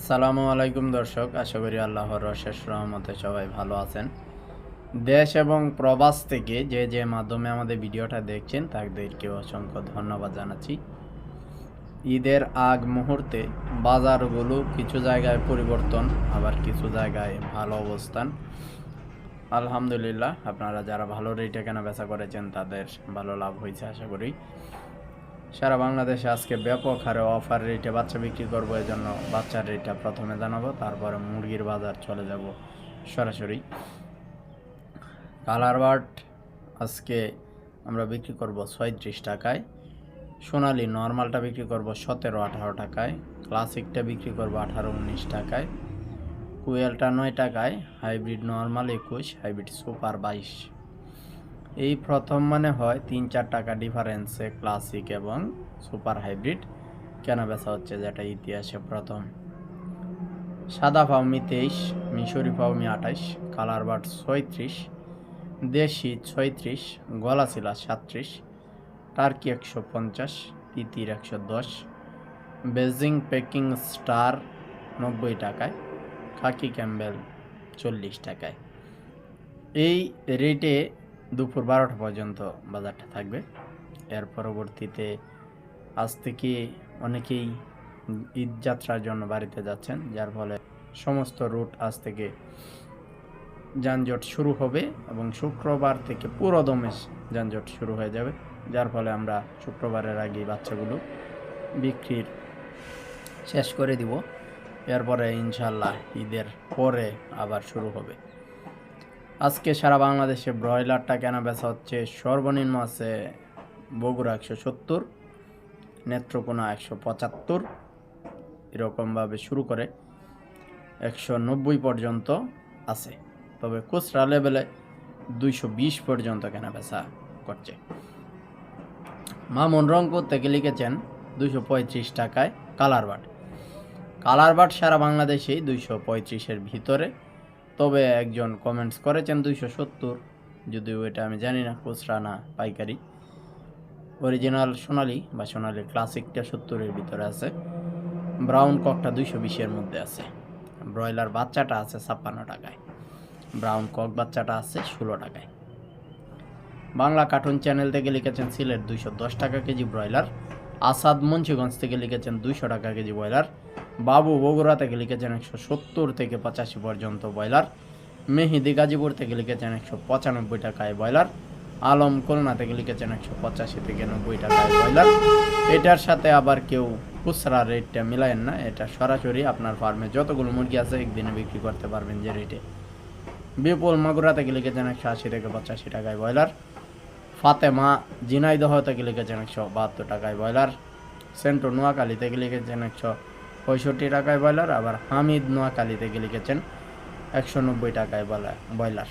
আসসালামু আলাইকুম দর্শক, আশা করি আল্লাহর রশেষ রহমতে সবাই ভালো আছেন। দেশ এবং প্রবাস থেকে যে যে মাধ্যমে আমাদের ভিডিওটা দেখছেন, তাদেরকে অসংখ্য ধন্যবাদ জানাচ্ছি। ঈদের আগ মুহূর্তে বাজারগুলো কিছু জায়গায় পরিবর্তন, আবার কিছু জায়গায় ভালো অবস্থান। আলহামদুলিল্লাহ, আপনারা যারা ভালো রেটে কেনা বেচা করেছেন, তাদের ভালো লাভ হয়েছে, আশা করি। সারা বাংলাদেশে আজকে ব্যাপক হারে অফার রেটে বাচ্চা বিক্রি করব জন্য বাচ্চার রেটটা প্রথমে জানাব, তারপরে মুরগির বাজার চলে যাব সরাসরি। কালার বার্ড আজকে আমরা বিক্রি করব ছয়ত্রিশ টাকায়। সোনালি নর্মালটা বিক্রি করব সতেরো আঠারো টাকায়। ক্লাসিকটা বিক্রি করব আঠারো উনিশ টাকায়। কুয়েলটা নয় টাকায়, হাইব্রিড নর্মাল একুশ, হাইব্রিড সুপার বাইশ। এই প্রথম মানে হয় তিন চার টাকা ডিফারেন্সে ক্লাসিক এবং সুপার হাইব্রিড কেনা বেচা হচ্ছে যেটা ইতিহাসে প্রথম? সাদা ফাউমি তেইশ, মিশরি ফাউমি আঠাইশ কালার বাট ছয়ত্রিশ, দেশি ছয়ত্রিশ গলাচিলা সাতত্রিশ টার্কি একশো পঞ্চাশ, তিতির একশো দশ বেজিং পেকিং স্টার নব্বই টাকায় খাকি ক্যাম্বেল চল্লিশ টাকায়। এই রেটে দুপুর বারোটা পর্যন্ত বাজারটা থাকবে। এর পরবর্তীতে আজ থেকে অনেকেই ঈদ যাত্রার জন্য বাড়িতে যাচ্ছেন, যার ফলে সমস্ত রুট আজ থেকে যানজট শুরু হবে এবং শুক্রবার থেকে পুরো দমে যানজট শুরু হয়ে যাবে, যার ফলে আমরা শুক্রবারের আগে বাচ্চাগুলো বিক্রির শেষ করে দিব। এরপরে ইনশাল্লাহ ঈদের পরে আবার শুরু হবে। আজকে সারা বাংলাদেশে ব্রয়লারটা কেনা বেচা হচ্ছে সর্বনিম্ন আছে বগুড়া একশো সত্তর, নেত্রকোনা একশো পঁচাত্তর, এরকমভাবে শুরু করে একশো নব্বই পর্যন্ত আছে। তবে খুচরা লেভেলে দুইশো বিশ পর্যন্ত কেনা বেচা করছে। মামুন রংপুর থেকে লিখেছেন দুইশো পঁয়ত্রিশ টাকায় কালার বাট। কালার বাট সারা বাংলাদেশেই দুইশো পঁয়ত্রিশের ভিতরে তবে একজন কমেন্টস করেছেন দুইশো সত্তর, যদিও এটা আমি জানি না, খুচরা না, পাইকারি। অরিজিনাল সোনালি বা সোনালি ক্লাসিকটা সত্তরের ভিতরে আছে। ব্রাউন ককটা দুইশো বিশের মধ্যে আছে। ব্রয়লার বাচ্চাটা আছে ছাপ্পান্ন টাকায়। ব্রাউন কক বাচ্চাটা আছে ষোলো টাকায়। বাংলা কার্টুন চ্যানেল থেকে লিখেছেন সিলেট দুইশো দশ টাকা কেজি ব্রয়লার আসাদ মুন্সিগঞ্জ থেকে লিখেছেন দুইশো টাকা কেজি ব্রয়লার বাবু বগুড়া থেকে লিখেছেন একশো সত্তর থেকে পঁচাশি পর্যন্ত ব্রয়লার। মেহিদি গাজীপুর থেকে লিখেছেন একশো পঁচানব্বই টাকায় ব্রয়লার। আলম খুলনা থেকে লিখেছেন একশো পঁচাশি থেকে নব্বই টাকায় ব্রয়লার। এটার সাথে আবার কেউ খুচরা রেটটা মিলায়েন না, এটা সরাসরি আপনার ফার্মে যতগুলো মুরগি আছে একদিনে বিক্রি করতে পারবেন যে রেটে। বিপুল মাগুরা থেকে লিখেছেন একশো আশি থেকে পঁচাশি টাকায় ব্রয়লার। ফাতেমা জিনাইদহ থেকে লিখেছেন একশো বাহাত্তর টাকায় ব্রয়লার। সেন্টু নোয়াখালী থেকে লিখেছেন একশো পঁয়ষট্টি টাকায় ব্রয়লার, আবার হামিদ নোয়াখালী থেকে লিখেছেন একশো নব্বই টাকায় ব্রয়লার।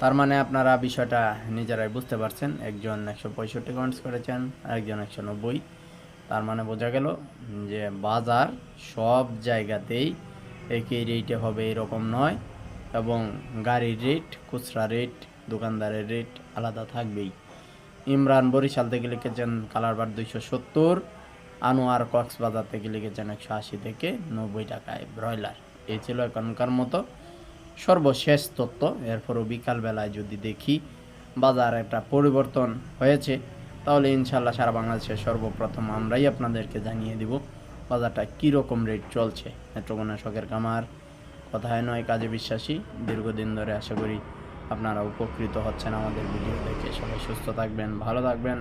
তার মানে আপনারা বিষয়টা নিজেরাই বুঝতে পারছেন। একজন একশো পঁয়ষট্টি কমেন্টস করেছেন, আরেকজন একশো নব্বই। তার মানে বোঝা গেল যে বাজার সব জায়গাতেই একই রেটে হবে এরকম নয় এবং গাড়ির রেট খুচরা রেট দোকানদারের রেট আলাদা থাকবেই। ইমরান বরিশাল থেকে লিখেছেন কালারবার দুইশো সত্তর। আনোয়ার কক্সবাজার থেকে লিখেছেন একশো আশি থেকে নব্বই টাকায় ব্রয়লার। এই ছিল এখনকার মতো সর্বশেষ তথ্য। এরপরও বিকালবেলায় যদি দেখি বাজার একটা পরিবর্তন হয়েছে, তাহলে ইনশাল্লাহ সারা বাংলাদেশে সর্বপ্রথম আমরাই আপনাদেরকে জানিয়ে দিব বাজারটা কীরকম রেট চলছে। নেত্রকোনা শখের কামার কথায় নয়, কাজে বিশ্বাসী। দীর্ঘদিন ধরে আশা করি আপনারা উপকৃত হচ্ছেন আমাদের ভিডিও দেখে। সবাই সুস্থ থাকবেন, ভালো থাকবেন।